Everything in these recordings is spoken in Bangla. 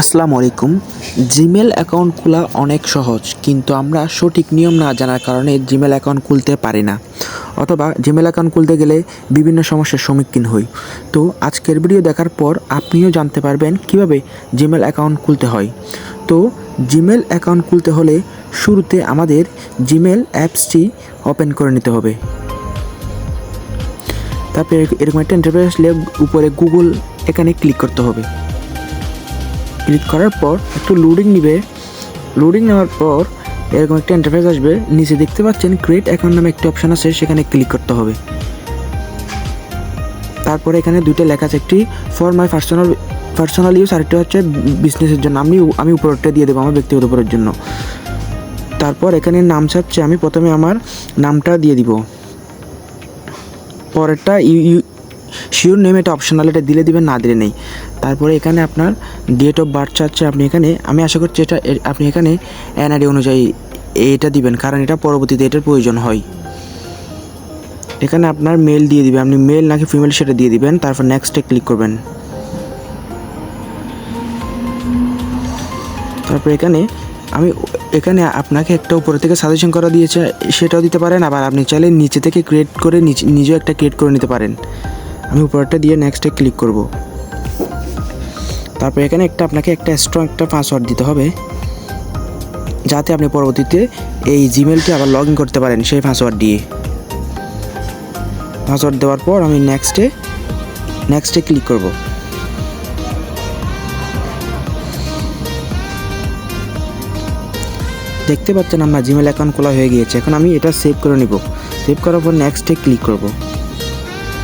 আসসালামু আলাইকুম। জিমেল অ্যাকাউন্ট খোলা অনেক সহজ, কিন্তু আমরা সঠিক নিয়ম না জানার কারণে জিমেল অ্যাকাউন্ট খুলতে পারি না। অথবা জিমেল অ্যাকাউন্ট খুলতে গেলে বিভিন্ন সমস্যার সম্মুখীন হই। তো আজকের ভিডিও দেখার পর আপনিও জানতে পারবেন কীভাবে জিমেল অ্যাকাউন্ট খুলতে হয়। তো জিমেল অ্যাকাউন্ট খুলতে হলে শুরুতে আমাদের জিমেল অ্যাপসটি ওপেন করে নিতে হবে। তারপরে এরকম একটা ইন্টারফেস উপরে গুগল এখানে ক্লিক করতে হবে। ক্লিক করার পর একটু লোডিং নিবে। লোডিং নেওয়ার পর এরকম একটা ইন্টারফেস আসবে। নিচে দেখতে পাচ্ছেন ক্রিয়েট অ্যাকাউন্ট নামে একটি অপশান আছে, সেখানে ক্লিক করতে হবে। তারপরে এখানে দুইটা লেখা আছে, একটি for my personal personal use আরেকটা হচ্ছে বিজনেসের জন্য। আমি আমি উপরটা দিয়ে দেবো আমার ব্যক্তিগত উপরের জন্য। তারপর এখানে নাম চাচ্ছে আমি প্রথমে আমার নামটা দিয়ে দিব। পরেরটা ইউ শিওর নেম এটা অপশনাল এটা দিলে দিবেন, না দিলে নেই। তারপরে এখানে আপনার ডেট অফ বার্থ চাচ্ছে আপনি এখানে। আমি আশা করছি এটা আপনি এখানে এনআইডি অনুযায়ী এটা দিবেন, কারণ এটা পরবর্তীতে এটার প্রয়োজন হয়। এখানে আপনার মেল দিয়ে দিবেন আপনি মেল নাকি ফিমেল সেটা দিয়ে দিবেন, তারপর নেক্সটে ক্লিক করবেন। তারপর এখানে আমি, এখানে আপনাকে একটা উপরে থেকে সাজেশন করা দিয়েছে, সেটাও দিতে পারেন, আবার আপনি চাইলে নিচে থেকে ক্রিয়েট করে নিজে নিজেও একটা ক্রিয়েট করে নিতে পারেন। আমি উপরটা দিয়ে নেক্সটে ক্লিক করব। তারপর এখানে একটা আপনাকে একটা স্ট্রং একটা পাসওয়ার্ড দিতে হবে, যাতে আপনি পরবর্তীতে এই জিমেলটি আবার লগ ইন করতে পারেন সেই পাসওয়ার্ড দিয়ে। পাসওয়ার্ড দেওয়ার পর আমি নেক্সটে নেক্সটে ক্লিক করব। দেখতে পাচ্ছেন আমার জিমেল অ্যাকাউন্ট খোলা হয়ে গিয়েছে, এখন আমি এটা সেভ করে নিব। সেভ করার পর নেক্সটে ক্লিক করব।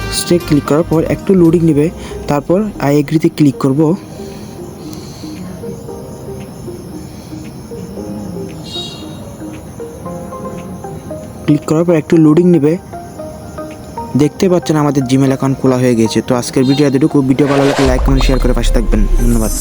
নেক্সটে ক্লিক করার পর একটু লোডিং নেবে, তারপর আই এগ্রিতে ক্লিক করব। ক্লিক করার পর একটু লোডিং নেবে। দেখতে পাচ্ছেন আমাদের জিমেল অ্যাকাউন্ট খোলা হয়ে গেছে। তো আজকের ভিডিও এতটুকু। ভিডিও ভালো লাগলে লাইক কমেন্ট শেয়ার করে পাশে থাকবেন। ধন্যবাদ।